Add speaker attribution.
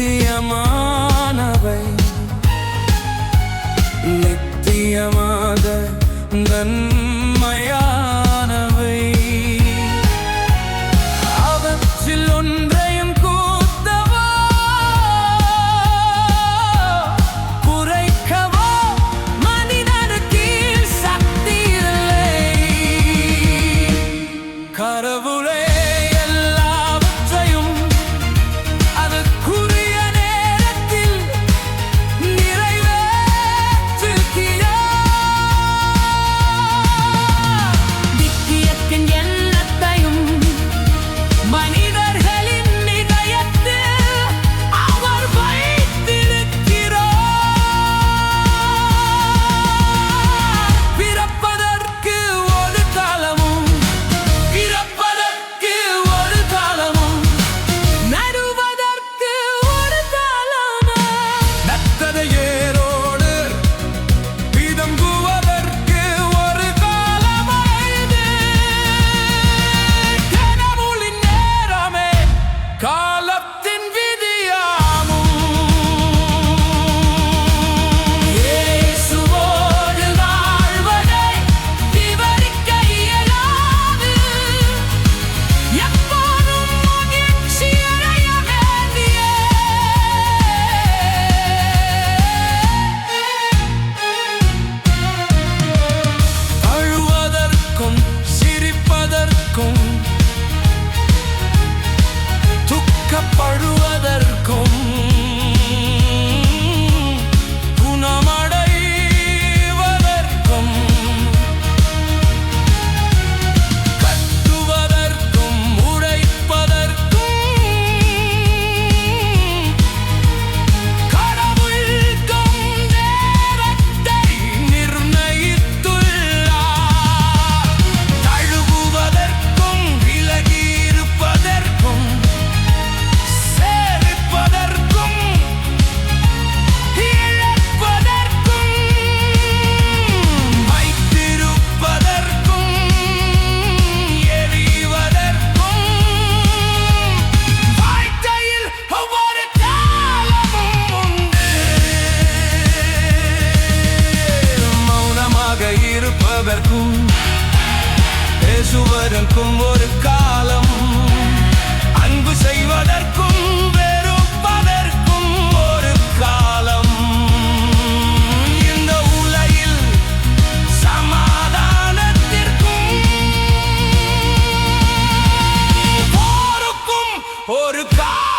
Speaker 1: நித்தியமானவை. நித்தியமாக தன் பேசுபவர்க்கும் பேசுவதற்கும் ஒரு காலம். அன்பு செய்வதற்கும் வெறுப்பதற்கும் ஒரு காலம். இந்த உலகில் சமாதானத்திற்கும் போருக்கும் ஒரு காலம்